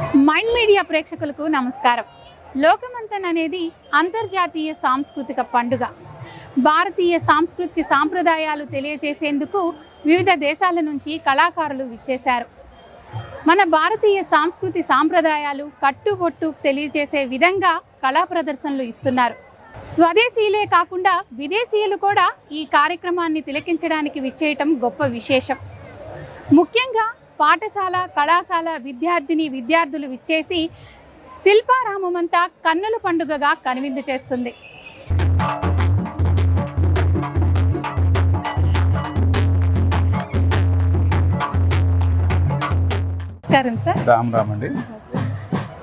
Mind media ప్రేక్షకులకు నమస్కారం. లోకమంతన్ అనేది అంతర్జాతీయ సాంస్కృతిక పండుగ. భారతీయ సాంస్కృతిక సాంప్రదాయాలు తెలియజేసేందుకు వివిధ దేశాల నుంచి కళాకారులు విచ్చేశారు. మన భారతీయ సాంస్కృతి సాంప్రదాయాలు కట్టుబొట్టు తెలియజేసే విధంగా కళా ప్రదర్శనలు ఇస్తున్నారు. స్వదేశీయులే కాకుండా విదేశీయులు కూడా ఈ కార్యక్రమాన్ని తిలకించడానికి విచ్చేయటం గొప్ప విశేషం. ముఖ్యంగా పాఠశాల కళాశాల విద్యార్థిని విద్యార్థులు విచ్చేసి శిల్పారామమంతా కన్నుల పండుగగా కనువిందు చేస్తుంది. నమస్కారం సార్. రామ్ రామ్ అండి.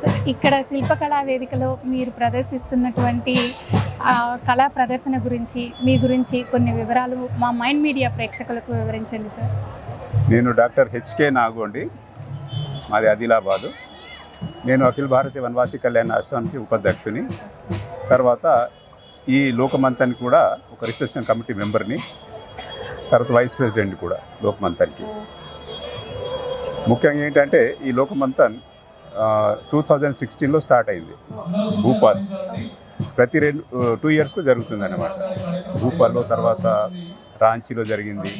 సార్ ఇక్కడ శిల్పకళా వేదికలో మీరు ప్రదర్శిస్తున్నటువంటి కళా ప్రదర్శన గురించి మీ గురించి కొన్ని వివరాలు మా మైండ్ మీడియా ప్రేక్షకులకు వివరించండి సార్. నేను డాక్టర్ హెచ్కే నాగోండి మాది ఆదిలాబాదు. నేను అఖిల భారతీయ వనవాసి కళ్యాణ ఆశ్రమానికి ఉపాధ్యక్షుని. తర్వాత ఈ లోకమంతన్ కూడా ఒక రిసెప్షన్ కమిటీ మెంబర్ని. తర్వాత వైస్ ప్రెసిడెంట్ కూడా లోకమంతన్కి. ముఖ్యంగా ఏంటంటే ఈ లోకమంతన్ టూ థౌజండ్ సిక్స్టీన్లో స్టార్ట్ అయింది. భూపాల్. ప్రతి రెండు టూ ఇయర్స్కు జరుగుతుంది అన్నమాట భూపాల్లో తర్వాత రాంచీలో జరిగింది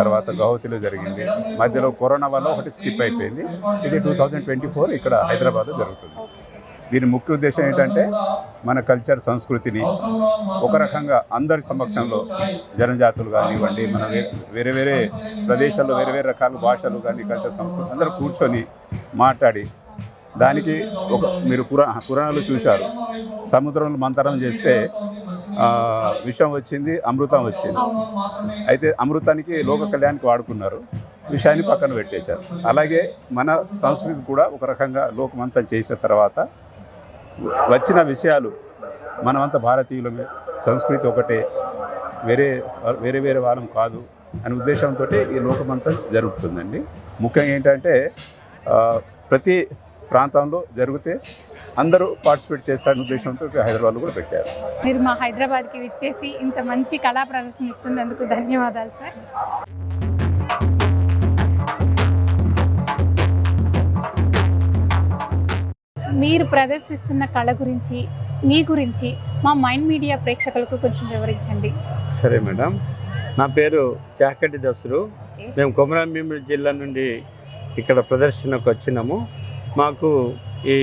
తర్వాత గౌహతిలో జరిగింది. మధ్యలో కరోనా వల్ల ఒకటి స్కిప్ అయిపోయింది. ఇది టూ థౌజండ్ ట్వంటీ ఫోర్ ఇక్కడ హైదరాబాద్లో జరుగుతుంది. దీని ముఖ్య ఉద్దేశం ఏంటంటే మన కల్చర్ సంస్కృతిని ఒక రకంగా అందరి సమక్షంలో జనజాతులు కానివ్వండి మన వేరే వేరే ప్రదేశాల్లో వేరే వేరే రకాల భాషలు కానీ కల్చర్ సంస్కృతి అందరూ కూర్చొని మాట్లాడి దానికి ఒక మీరు పురా పురాణాలు చూశారు. సముద్రంలో మంతరం చేస్తే విషం వచ్చింది అమృతం వచ్చింది. అయితే అమృతానికి లోక కళ్యాణానికి వాడుకున్నారు. విషయాన్ని పక్కన పెట్టేశారు. అలాగే మన సంస్కృతి కూడా ఒక రకంగా లోకమంతం చేసిన తర్వాత వచ్చిన విషయాలు మనమంతా భారతీయులమే సంస్కృతి ఒకటే వేరే వేరే వేరే వాళ్ళం కాదు అనే ఉద్దేశంతో ఈ లోకమంతం జరుగుతుందండి. ముఖ్యంగా ఏంటంటే ప్రతి ప్రాంతంలో జరిగితే అందరూ పార్టిసిపేట్ చేస్తారనే ఉద్దేశంతో హైదరాబాద్లో కూడా పెట్టారు. మీరు మా హైదరాబాద్కి విచ్చేసి ఇంత మంచి కళా ప్రదర్శన ఇస్తున్నందుకు ధన్యవాదాలు సార్. మీరు ప్రదర్శిస్తున్న కళ గురించి మీ గురించి మా మైండ్ మీడియా ప్రేక్షకులకు కొంచెం వివరించండి. సరే మేడం. నా పేరు చాకటి దసరు. మేము కొమరంభీం జిల్లా నుండి ఇక్కడ ప్రదర్శనకు వచ్చినాము. మాకు ఈ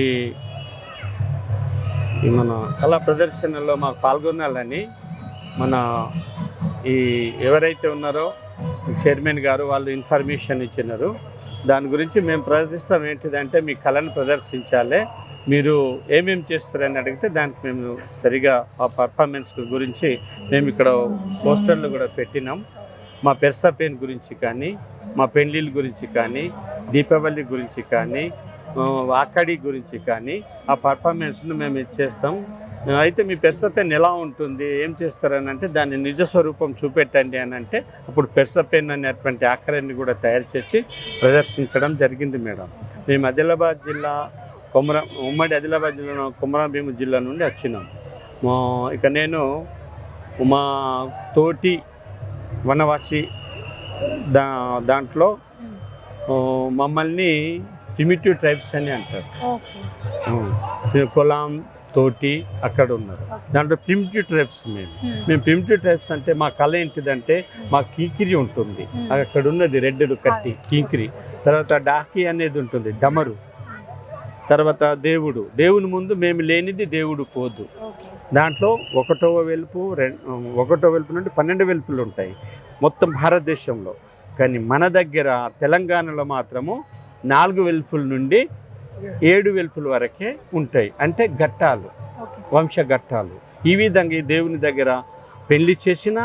మన కళా ప్రదర్శనలో మాకు పాల్గొనాలని మన ఈ ఎవరైతే ఉన్నారో చైర్మన్ గారు వాళ్ళు ఇన్ఫర్మేషన్ ఇచ్చినారు. దాని గురించి మేము ప్రదర్శిస్తాం. ఏంటిదంటే మీ కళను ప్రదర్శించాలి. మీరు ఏమేమి చేస్తారని అడిగితే దానికి మేము సరిగా ఆ పర్ఫార్మెన్స్ గురించి మేము ఇక్కడ పోస్టర్లు కూడా పెట్టినాం. మా పెర్సా పెయిన్ గురించి కానీ మా పెళ్ళిళ్ళ గురించి కానీ దీపావళి గురించి కానీ ఆ, గురించి కానీ ఆ పర్ఫార్మెన్స్ను మేము ఇచ్చేస్తాం. అయితే మీ పెర్సపెన్ ఎలా ఉంటుంది? ఏం చేస్తారని అంటే దాని నిజ స్వరూపం చూపెట్టండి అని అంటే అప్పుడు పెర్సపెన్ అనేటువంటి ఆఖరిని కూడా తయారు చేసి ప్రదర్శించడం జరిగింది మేడం. మేము ఆదిలాబాద్ జిల్లా కొమరం ఉమ్మడి ఆదిలాబాద్ జిల్లా కొమరాభీమ జిల్లా నుండి వచ్చినాం. ఇక నేను మా తోటి వనవాసి దా దాంట్లో మమ్మల్ని ప్రిమిటివ్ ట్రైబ్స్ అని అంటారు. కొలాం తోటి అక్కడ ఉన్నారు. దాంట్లో ప్రిమిటివ్ ట్రైబ్స్ మేము. మేము ప్రిమిటివ్ ట్రైబ్స్ అంటే మా కళ ఏంటిదంటే మా కీకిరి ఉంటుంది. అక్కడ ఉన్నది రెడ్ కట్టి కీకిరి తర్వాత డాకి అనేది ఉంటుంది డమరు. తర్వాత దేవుడు. దేవుని ముందు మేము లేనిది దేవుడు పోదు. దాంట్లో ఒకటవ వెలుపు ఒకటో వెలుపు నుండి పన్నెండు వెలుపులు ఉంటాయి. మొత్తం భారతదేశంలో. కానీ మన దగ్గర తెలంగాణలో మాత్రము నాలుగు వెలుపుల నుండి ఏడు వెలుపుల వరకే ఉంటాయి అంటే ఘట్టాలు. వంశ ఘట్టాలు ఈ విధంగా ఈ దేవుని దగ్గర పెళ్ళి చేసిన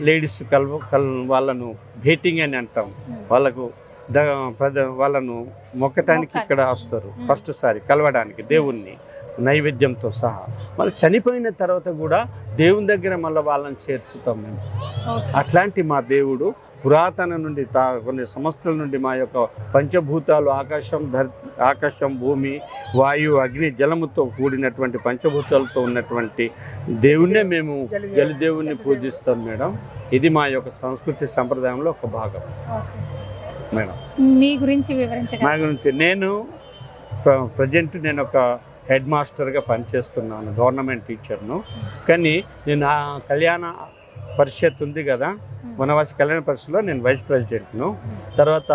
లేడీస్ కల్వ కల్ వాళ్ళను భేటింగ్ అని అంటాం వాళ్ళకు ద ప్రద వాళ్ళను మొక్కటానికి. ఇక్కడ వస్తారు. ఫస్ట్ సారి కలవడానికి దేవుణ్ణి నైవేద్యంతో సహా మళ్ళీ చనిపోయిన తర్వాత కూడా దేవుని దగ్గర మళ్ళీ వాళ్ళని చేర్చుతాం మేము. అట్లాంటి మా దేవుడు పురాతన నుండి తా కొన్ని సంవత్సరాల నుండి మా యొక్క పంచభూతాలు ఆకాశం ధర్ ఆకాశం భూమి వాయు అగ్ని జలముతో కూడినటువంటి పంచభూతాలతో ఉన్నటువంటి దేవుణ్ణే మేము జలదేవుణ్ణి పూజిస్తాం మేడం. ఇది మా యొక్క సంస్కృతి సంప్రదాయంలో ఒక భాగం. మేడం. మీ గురించి వివరించగలరా? మా గురించి నేను ప్రజెంట్ నేను ఒక హెడ్ మాస్టర్గా పనిచేస్తున్నాను గవర్నమెంట్ టీచర్ను. కానీ నేను ఆ కళ్యాణ పరిషత్ ఉంది కదా. వనవాసి కళ్యాణ పరిషత్లో నేను వైస్ ప్రెసిడెంట్ను తర్వాత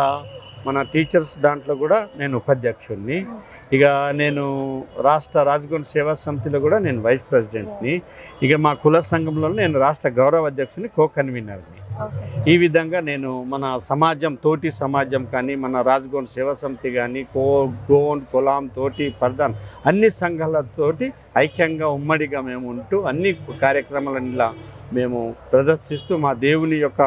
మన టీచర్స్ దాంట్లో కూడా నేను ఉపాధ్యక్షుడిని ఇక నేను రాష్ట్ర రాజగోన్ సేవా సమితిలో కూడా నేను వైస్ ప్రెసిడెంట్ని ఇక మా కుల సంఘంలో నేను రాష్ట్ర గౌరవ అధ్యక్షుని కో కన్వీనర్ని ఈ విధంగా నేను మన సమాజం తోటి సమాజం కానీ మన రాజగోన్ సేవా సమితి కానీ కో గోన్ కులాం తోటి ప్రధాన్ అన్ని సంఘాలతోటి ఐక్యంగా ఉమ్మడిగా మేము ఉంటూ అన్ని కార్యక్రమాలలో మేము ప్రదర్శిస్తూ మా దేవుని యొక్క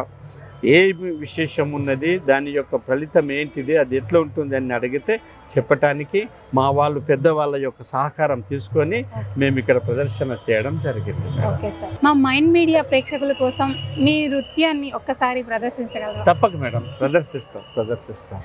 ఏ విశేషం ఉన్నది దాని యొక్క ఫలితం ఏంటిది అది ఎట్లా ఉంటుంది అని అడిగితే చెప్పటానికి మా వాళ్ళు పెద్దవాళ్ళ యొక్క సహకారం తీసుకొని మేము ఇక్కడ ప్రదర్శన చేయడం జరిగింది. Okay sir. మా మైండ్ మీడియా ప్రేక్షకుల కోసం మీ నృత్యాన్ని ఒక్కసారి ప్రదర్శించగలరా? తప్పక మేడం. ప్రదర్శిస్తాం ప్రదర్శిస్తాం.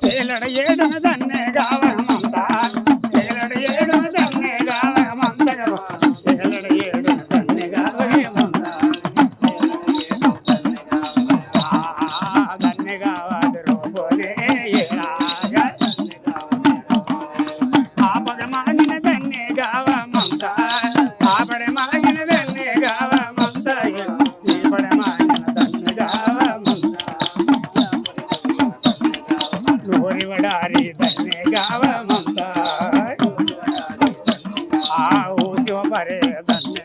சேலடையே தான்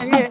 Aê,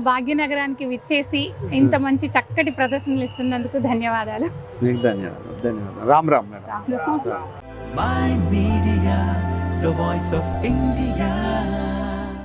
భాగ్యనగరానికి విచ్చేసి ఇంత మంచి చక్కటి ప్రదర్శనలు ఇస్తున్నందుకు ధన్యవాదాలు. మీకు ధన్యవాదాలు. ధన్యవాదాలు. Ram Ram madam. Mind Media, the voice of India.